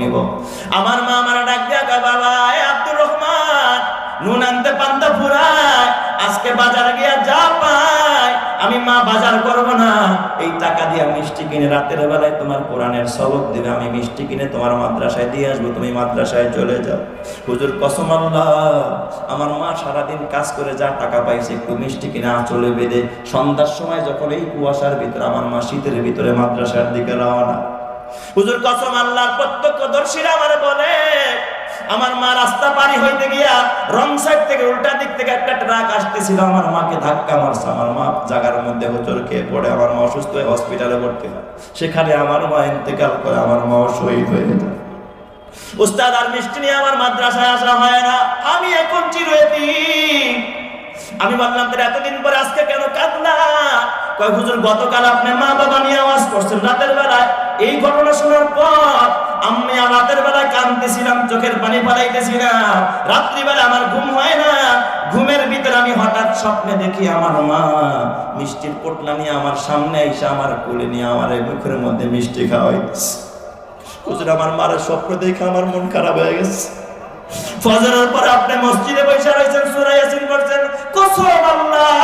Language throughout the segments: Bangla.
নিব। আমার মা আমার ডাক বাবা আব্দুর রহমান, নুন আনতে পান্তা ফুরায়, আজকে বাজার গিয়া যা পাই আমি মা বাজার করব না। এই টাকা দিয়ে মিষ্টি কিনে রাতের বেলায় তোমার কোরআনের সবক দিবে। আমি মিষ্টি কিনে তোমার মাদ্রাসায় দিয়ে আসব, তুমি মাদ্রাসায় চলে যাও। হুজুর, কসম আমার মা সারাদিন কাজ করে যা টাকা পাইছে, একটু মিষ্টি কিনে আঁচলে বেঁধে সন্ধ্যার সময় যখন এই কুয়াশার ভিতরে, আমার মা শীতের ভিতরে মাদ্রাসার দিকে রওনা হুজুর কসম আল্লাহ, প্রত্যক্ষদর্শীরা আমার বলে, আমার মা রাস্তা পারি হইতে গিয়া রং সাইড থেকে উল্টা দিক থেকে একটা ট্রাক আসতেছিল, আমার মাকে ধাক্কা মারছে, আমার মা জায়গার মধ্যে হোচর খেয়ে পড়ে, আমার মা অসুস্থ হয়ে হসপিটালে ভর্তি হয়। সেখানে আমার মা ইন্তেকাল করে, আমার মা শহীদ হয়ে যায়। উস্তাদ, আর মিষ্টি নিয়ে আমার মাদ্রাসায় আসা হয় না। আমি এখন চিরয়েতি আমি ভাবলাম, তোর এতদিন পরে আজকে কেন কাঁদলা? কয়, হুজুর, গতকাল আপনি মা বাবা নিয়ে আওয়াজ করছেন, রাতের বেলায় এই ঘটনা শোনার পর আমি রাতের বেলায় কাঁদতেছিলাম, চোখের পানি পালাইতেছিলাম। রাত্রিবেলা আমার ঘুম হয় না। ঘুমের ভিতরে আমি হঠাৎ স্বপ্নে দেখি আমার মা মিষ্টির পোটলা নিয়ে আমার সামনে এসে আমার কোলে নিয়ে আমার এই মুখের মধ্যে মিষ্টি খাওয়াইতেছে। হুজুর, আমার মারা স্বপ্ন দেখে আমার মন খারাপ হয়ে গেছে। ফজরের পরে আপনি মসজিদে বসে রয়েছেন, সূরা ইয়াসিন পড়ছেন, কসম আল্লাহ।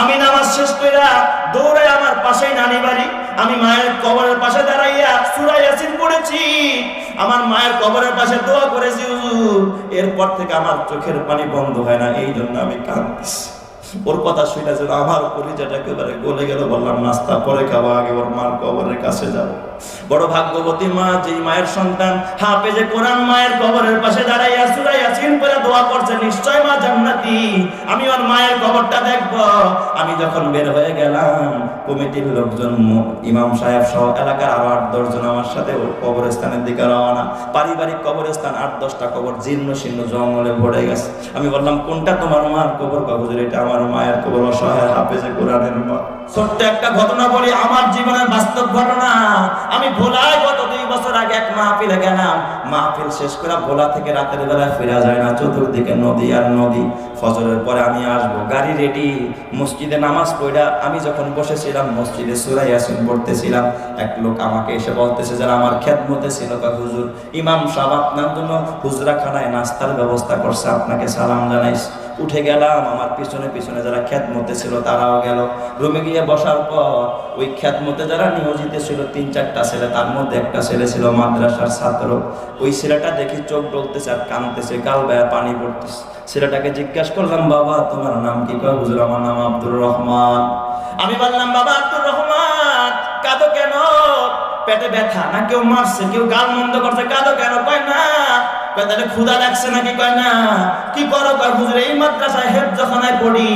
আমি নামাজ শেষ কইরা দৌড়ে আমার পাশে নানি বাড়ি আমি মায়ের কবরের পাশে দাঁড়াইয়া সুরা ইয়াসিন পড়েছি। আমার মায়ের কবরের পাশে দোয়া করেছি, হুজুর। এরপর থেকে আমার চোখের পানি বন্ধ হয় না এই জন্য আমি কাঁদছি ওর কথা শুনে আমার কলিজাটা একেবারে গলে গেল, বললাম, নাস্তা পরে খাব, আগে ওর মার কবরের কাছে যাব। বড় ভাগ্যবতী মা, যেই মায়ের সন্তান, হাফেজে কোরআন মায়ের কবরের পাশে দাঁড়াইয়া সুরাই আসিন করে দোয়া করছে, নিশ্চয় মা জান্নাতি, আমি ওর মায়ের কবরটা দেখব। আমি যখন বের হয়ে গেলাম, কমিটির লোকজন, ইমাম সাহেব সহ এলাকার আরও আট দশজন আমার সাথে কবরস্থানের দিকে রওনা। পারিবারিক কবরস্থান, আট, দশটা কবর জীর্ণ শীর্ণ জঙ্গলে ভরে গেছে। আমি বললাম, কোনটা তোমার মার কবর কবর এটা আমার মায়ের কবর, অসহায় হাফেজে কোরআনের মা ছোট্ট একটা ঘটনা বলি, আমার জীবনের বাস্তব ঘটনা। আমি ভোলায় গত দুই বছর আগে এক মাহফিলে গেলাম। মাহফিল শেষ করে ভোলা থেকে রাতের বেলায় ফেরা যায় না। চতুর্দিকে নদী আর নদী। ফজরের পরে আমি আসব। গাড়ি রেডি মসজিদে নামাজ পড়া। আমি যখন বসেছিলাম, মসজিদে সুরাই ইয়াসিন পড়তেছিলাম। এক লোক আমাকে এসে বলতেছে, যারা আমার খেদমতে ছিল, কয়, হুজুর, ইমাম সাহেব আপনার জন্য হুজরাখানায় নাস্তার ব্যবস্থা করছে। আপনাকে সালাম জানাইস উঠে গেলাম, আমার পিছনে পিছনে যারা খ্যাতমতে ছিল তারাও গেল। রুমে গিয়ে বসার পর ওই খ্যাতমতে যারা নিয়োজিত ছিল, তিন চারটা ছেলে, তার মধ্যে একটা ছেলে ছিল মাদ্রাসার ছাত্র। ওই ছেলেটা দেখি চোখ ডলতেছে আর কানতেছে গাল বেয়া পানি পড়তেছে। ছেলেটাকে জিজ্ঞাসা করলাম, বাবা, তোমার নাম কি? কয়, হুজুর, আমার নাম আব্দুর রহমান। আমি বললাম, বাবা, আব্দুর রহমান, কাঁদো কেন? পেটে ব্যথা, না কেউ মারছে, কেউ গাল মন্দ করছে, কাঁদো কেন? কয়, না তাহলে ক্ষুধা লাগছে নাকি? কয়, না। কি করো? কয়, হুজুর, এই মাদ্রাসায় হেফজখানায় পড়ি।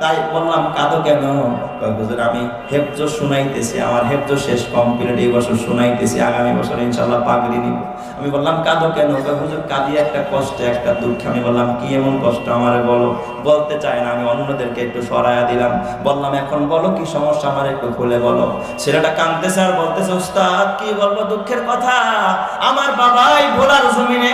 তাই বললাম, কাঁদো কেন? হুজুর, আমি হেফজ শুনাইতেছি, আমার হেফজ শেষ কমপ্লিট এই বছর শুনাইতেছি, আগামী বছর ইনশাল্লাহ পাগড়ি নিব। আমি বললাম, কাঁদো কেন? হুজুর কাঁদি একটা কষ্টে, একটা দুঃখ। আমি বললাম, কি এমন কষ্ট আমারে বলো? বলতে চায় না, আমি অন্যদেরকে একটু সরাইয়া দিলাম। বললাম, এখন বলো কি সমস্যা আমার একটু খুলে বলো। ছেলেটা কাঁদতেছে আর বলতেছে উস্তাদ কি বলব দুঃখের কথা? আমার বাবাই ভোলার জমিনে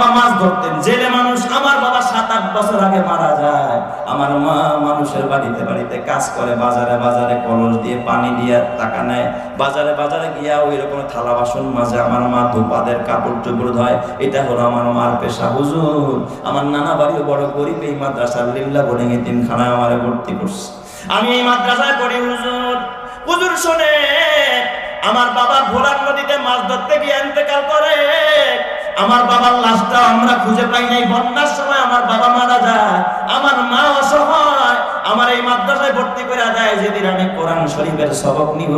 বাবা মাছ ধরতেন। জেলে মানুষ আমার বাবা সাত আট বছর আগে মারা যায়। আমার মা মানুষের বাড়িতে বাড়িতে কাজ করে, বাজারে বাজারে কলস দিয়ে, পানি দিয়ে টাকা নেয়। বাজারে বাজারে গিয়া ওই রকম থালা বাসন মাঝে আমার মা ধোপাদের কাপড় চোপড় ধয়। এটা হলো আমার মার পেশা। হুজুর, আমার নানা বাড়িও বড় গরিব এই মাদ্রাসার লিল্লা বোর্ডিং তিনখানায় আমারে ভর্তি করছে। আমি এই মাদ্রাসায় পড়ি, হুজুর। হুজুর শোনে আমার বাবা ভোলার নদীতে মাছ ধরতে গিয়ে ইন্তেকাল করে। আমার বাবার লাশটা আমরা খুঁজে পাই নাই। বন্যার সময় আমার বাবা মারা যায়, আমার মা অসহায় আমার এই মাদ্রাসায় ভর্তি করে যায়, যেদিন আমি কোরআন শরীফের সবক নিব।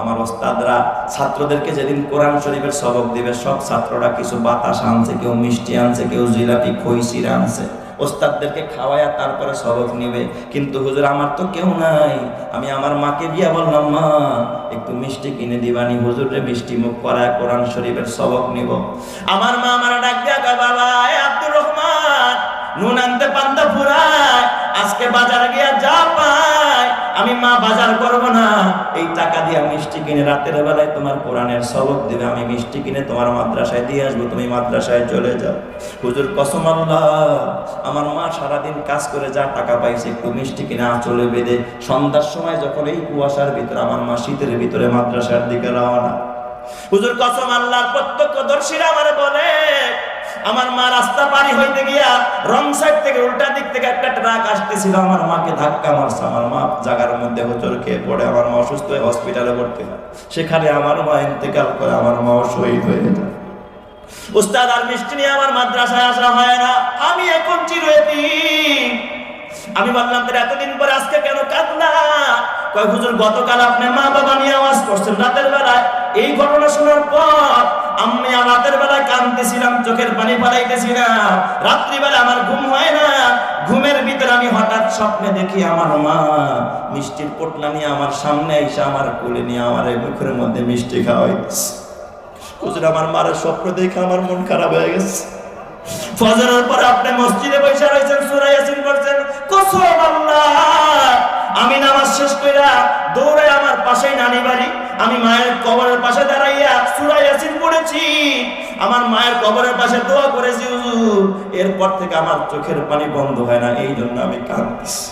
আমার ওস্তাদরা ছাত্রদেরকে যেদিন কোরআন শরীফের সবক দিবে, সব ছাত্ররা কিছু বাতাস আনছে, কেউ মিষ্টি আনছে, কেউ জিলাপি, খই আনছে। ওস্তাদদেরকে খাওয়ায়া তারপরে সবক নিবে। কিন্তু হুজুর, আমার তো কেউ নাই। আমি আমার মাকে গিয়া বললাম, মা, একটু মিষ্টি কিনে দিবানি। হুজুর রে, মিষ্টি মুখ করায় কোরআন শরীফের সবক নিব। আমার মা আমার ডাক দিয়া বাবা আব্দুর রহমান, নুন আনতে পান্তা ফুরায়। আজকে বাজারে গিয়া যা পাই আমি মা বাজার করব না। এই টাকা দিয়ে মিষ্টি কিনে রাতের বেলায় তোমার কোরআনের সবক দিবে। আমি মিষ্টি কিনে তোমার মাদ্রাসায় দিয়ে আসব। তুমি মাদ্রাসায় চলে যাও। হুজুর, কসম আল্লাহ, আমার মা সারাদিন কাজ করে যা টাকা পাইছে, একটু মিষ্টি কিনে আঁচলে বেঁধে সন্ধ্যার সময় যখন এই কুয়াশার ভিতরে, আমার মা শীতের ভিতরে মাদ্রাসার দিকে রওনা। হুজুর, কসম আল্লাহ, প্রত্যক্ষদর্শীরা আমার বলে আমার মা রাস্তা পারি হইতে গিয়া রং সাইড থেকে উল্টা দিক থেকে একটা ট্রাক আসতেছিল, আমার মাকে ধাক্কা মারছে, আমার মা জায়গার মধ্যে হোচর খেয়ে পড়ে, আমার মা অসুস্থ হয়ে হসপিটালে ভর্তি সেখানে আমার মা ইন্তেকাল করে, আমার মা শহীদ হয়ে যায়। উস্তাদ, আর মিষ্টি নিয়ে আমার মাদ্রাসায় আসা হয় না। আমি এখন চিরয়েতি আমি বললাম, তোর এতদিন পরে আজকে কেন কাঁদলা? কয়, হুজুর, গতকাল আপনি মা বাবা নিয়ে আওয়াজ করছেন রাতের বেলায়। এই ঘটনা শোনার পর আমি রাতের বেলায় কাঁদতেছিলাম, চোখের পানি পালাইতেছিলাম রাত্রিবেলা আমার ঘুম হয় না। ঘুমের ভিতরে আমি হঠাৎ স্বপ্নে দেখি আমার মা মিষ্টির পোটলা নিয়ে আমার সামনে এসে আমার কোলে নিয়ে আমার এই মুখের মধ্যে মিষ্টি খাওয়াইতেছে। হুজুর, আমার মারের স্বপ্ন দেখে আমার মন খারাপ হয়ে গেছে। ফজরের পরে আপনি মসজিদে বসে রয়েছেন সূরা ইয়াসিন পড়ছেন, কসম আল্লাহ। আমি নামাজ শেষ কইরা দৌড়ে আমার পাশেই নানি বাড়ি আমি মায়ের কবরের পাশে দাঁড়াইয়া সূরা ইয়াসিন পড়েছি। আমার মায়ের কবরের পাশে দোয়া করেছি, হুজুর। এরপর থেকে আমার চোখের পানি বন্ধ হয় না এই জন্য আমি কাঁদতেছি।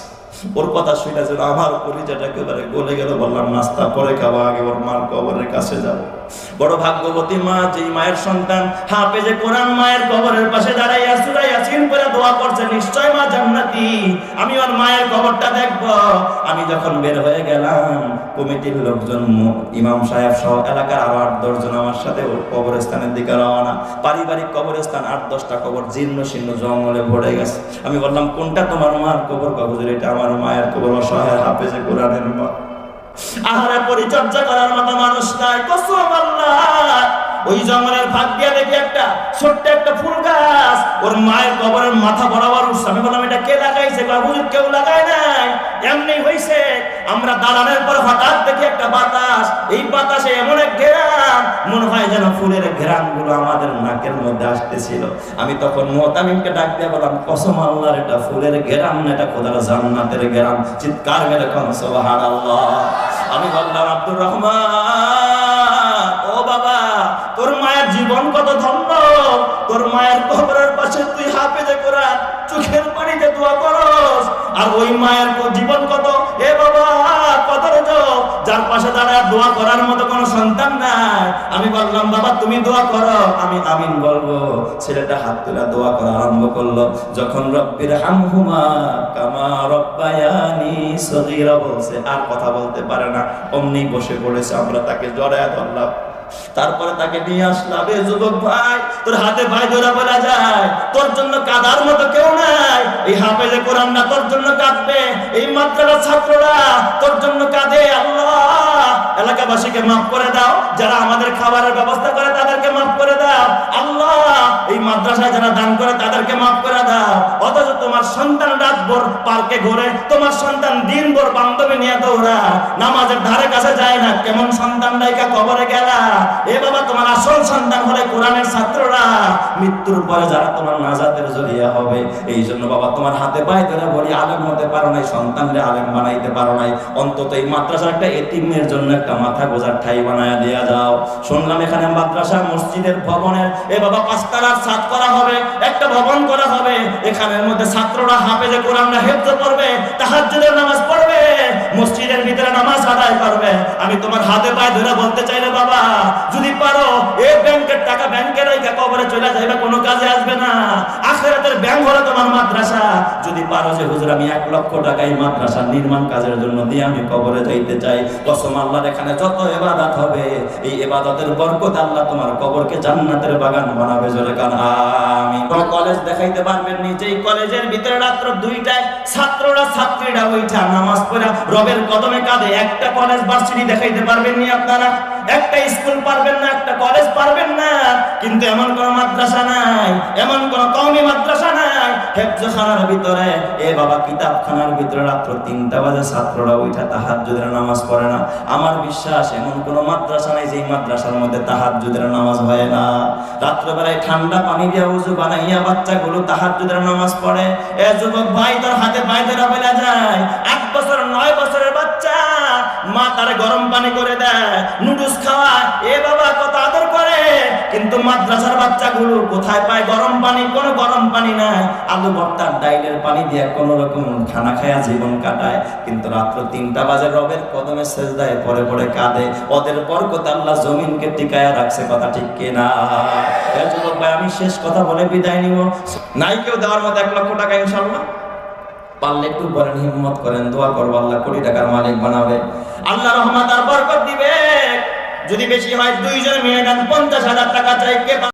ওর কথা শুনে যেন আমার পরিচয়টা একেবারে গলে গেল, বললাম, নাস্তা পরে খাব, আগে ওর মার কবরের কাছে যাব। বড় ভাগ্যবতী মা, যেই মায়ের সন্তান, হাফেজে কোরআন মায়ের কবরের পাশে দাঁড়াইয়া সুরাই ইয়াসিন করে দোয়া করছে, নিশ্চয় মা জান্নাতি, আমি ওর মায়ের কবরটা দেখব। আমি যখন বের হয়ে গেলাম কমিটির লোকজন ইমাম সাহেব সহ এলাকার আরও আট দশজন আমার সাথে কবরস্থানের দিকে রওনা। পারিবারিক কবরস্থান, আট, দশটা কবর জীর্ণ শীর্ণ জঙ্গলে ভরে গেছে। আমি বললাম, কোনটা তোমার মার কবর? কবর এটা আমার মায়ের কবর, অসহায় হাফেজে কোরআনের মা আহারে পরিচর্যা করার মতো মানুষ নাই, কসম আল্লাহ। ওই জঙ্গলের দিয়া দেখি একটা ছোট্ট একটা ফুল গাছ, ওর মায়ের কবরের মাথা বরাবর উঠছে। আমি বললাম, এটা কে লাগাইছে? বাবু কেউ লাগায় নাই? এমনি হইছে, আমরা দাঁড়ানোর পর হঠাৎ দেখি একটা বাতাস। এই বাতাসে এমন এক ঘেরান, মনে হয় যেন ফুলের ঘেরানগুলো আমাদের নাকের মধ্যে আসতেছিল। আমি তখন মোতামিমকে ডাক দিয়ে বললাম, কসম আল্লাহর এটা ফুলের ঘেরান না এটা কোথাও জান্নাতের ঘেরান। চিৎকার মেরে কন সুবহানাল্লাহ। আমি বললাম, আব্দুর রহমান, ও বাবা, তোর মায়ের জীবন কত ধন্য। তোর মায়ের কবরের পাশে তুই হাফেজে কোরআন, চোখের পানিতে দোয়া করস আর ওই মায়ের জীবন কত? এ বাবা, কত যার পাশে দাঁড়ায় দোয়া করার মতো কোনো সন্তান নাই। আমি বললাম, বাবা, তুমি দোয়া করো। আমি আমিন বলব। ছেলেটা হাত তুলে দোয়া করা আরম্ভ করল। যখন রব্বির হামহুমা কামা রব্বায়ানি সগীরা বলছে, আর কথা বলতে পারে না। অমনি বসে পড়েছে, আমরা তাকে জড়ায় ধরলাম। তারপরে তাকে নিয়ে আসলাম, এ যুবক ভাই, তোর হাতে ভাই ধরা বলা যায়, তোর জন্য কাদার মতো কেউ নাই, এই হাফেজে কোরআন না তোর জন্য কাঁদবে, এই মাত্রার ছাত্ররা তোর জন্য কাঁদে, আল্লাহ, এলাকাবাসীকে মাফ করে দাও, যারা আমাদের খাবারের ব্যবস্থা করে তাদেরকে মাফ করে দাও, আল্লাহ মাদ্রাসায় যারা দান করে তাদেরকে মাফ করে দাও। অথচ তোমার সন্তান রাত ভোর পার্কে ঘুরে, তোমার সন্তান দিন ভোর বান্ধবী নিয়ে দৌড়া নামাজের ধারে কাছে যায় না, কেমন সন্তান রাইকা কবরে গেলা। এ বাবা, তোমার আসল সন্তান হলে কোরআনের ছাত্ররা। মৃত্যুর পরে যারা তোমার নাজাতের জরিয়া হবে এই জন্য বাবা, তোমার হাতে পায়ে ধরে বলি, আলেম হতে পারো নাই সন্তানরে আলেম বানাইতে পারো নাই। অন্তত এই মাদ্রাসার একটা এতিমের জন্য একটা মাথা গোজার ঠাই বানায় দেয়া যাও। শুনলাম এখানে মাদ্রাসা, মসজিদের ভবনের, এ বাবা, পাঁচতলার ছাদ করা হবে, একটা ভবন করা হবে, এখানের মধ্যে ছাত্ররা হাফেজে কোরআনরা হেফজ করবে, তাহাজ্জুদের নামাজ পড়বে, মসজিদের ভিতরে নামাজ আদায় করবে। আমি তোমার হাতে পায়ে ধরে বলতে চাইলে বাবা, যদি পারো ব্যাংকের টাকা ব্যাংকে রেখে কবরে চলে যাবে কোনো কাজে আসবে না। আখেরাতের ব্যাংক হলো তোমার মাদ্রাসা। যদি পারো যে হুজুর, আমি এক লক্ষ টাকা এই মাদ্রাসা নির্মাণ কাজের জন্য দিয়ে আমি কবরে যাইতে চাই। কসম আল্লাহর এখানে যত এবাদত হবে, এই এবাদতের বরকত আল্লাহ তোমার কবরকে জান্নাতের বাগান বানাবে জোরে কান আমি কলেজ দেখাইতে পারবেন নি, যেই কলেজের ভিতরে রাত্র দুইটায় ছাত্ররা, ছাত্রীরা ওইটা নামাজ পড়া, রবের কদমে কাঁদে। একটা কলেজ ভার্সিটি দেখাইতে পারবেন নি আপনারা? একটা স্কুল পারবেন না, একটা কলেজ পারবেন না, কিন্তু এমন কোন মাদ্রাসা নাই, এমন কোন কওমি মাদ্রাসা নাই, হেফজখানার ভিতরে, এ বাবা কিতাবখানার ভিতরে রাত্র তিনটা বাজে ছাত্ররা ওইটা তাহাজ্জুদের নামাজ পড়ে না। আমার বিশ্বাস, এমন কোন মাদ্রাসা নাই যেই মাদ্রাসার মধ্যে তাহাজ্জুদের নামাজ হয় না। রাত্রবেলায় ঠান্ডা পানি দিয়ে উজু বানাইয়া বাচ্চাগুলো তাহাজ্জুদের নামাজ পড়ে। এ যুবক ভাই তোর হাতে ধরা বেলা যায়। আট বছর, নয় বছরের বাচ্চা, মা তারে গরম পানি করে দেয়, নুডলস খাওয়ায় এ বাবা কত আদর করে। কিন্তু মাদ্রাসার বাচ্চাগুলো কোথায় পায় গরম পানি? কোনো গরম পানি নাই। আলু ভর্তার ডাইলের পানি দিয়ে কোন রকম খানা খায়া জীবন কাটায়। কিন্তু রাত্র তিনটা বাজে, রবের কদমে সেজদায় পরে পরে কাঁদে। ওদের বরকত আল্লাহ জমিনকে টিকায়া রাখছে, কথা ঠিক কিনা আমি শেষ কথা বলে বিদায় নিব। নাই কেউ দেওয়ার মতো এক লক্ষ টাকা ইনশাল্লাহ পারলে একটু বলেন হিম্মত করেন, দোয়া করব আল্লাহ, কোটি টাকার মালিক বানাবে। আল্লাহ রহমান আর বরকত দিবে। যদি বেশি হয় দুইজন মেয়ে দেন পঞ্চাশ হাজার টাকা চাই। কে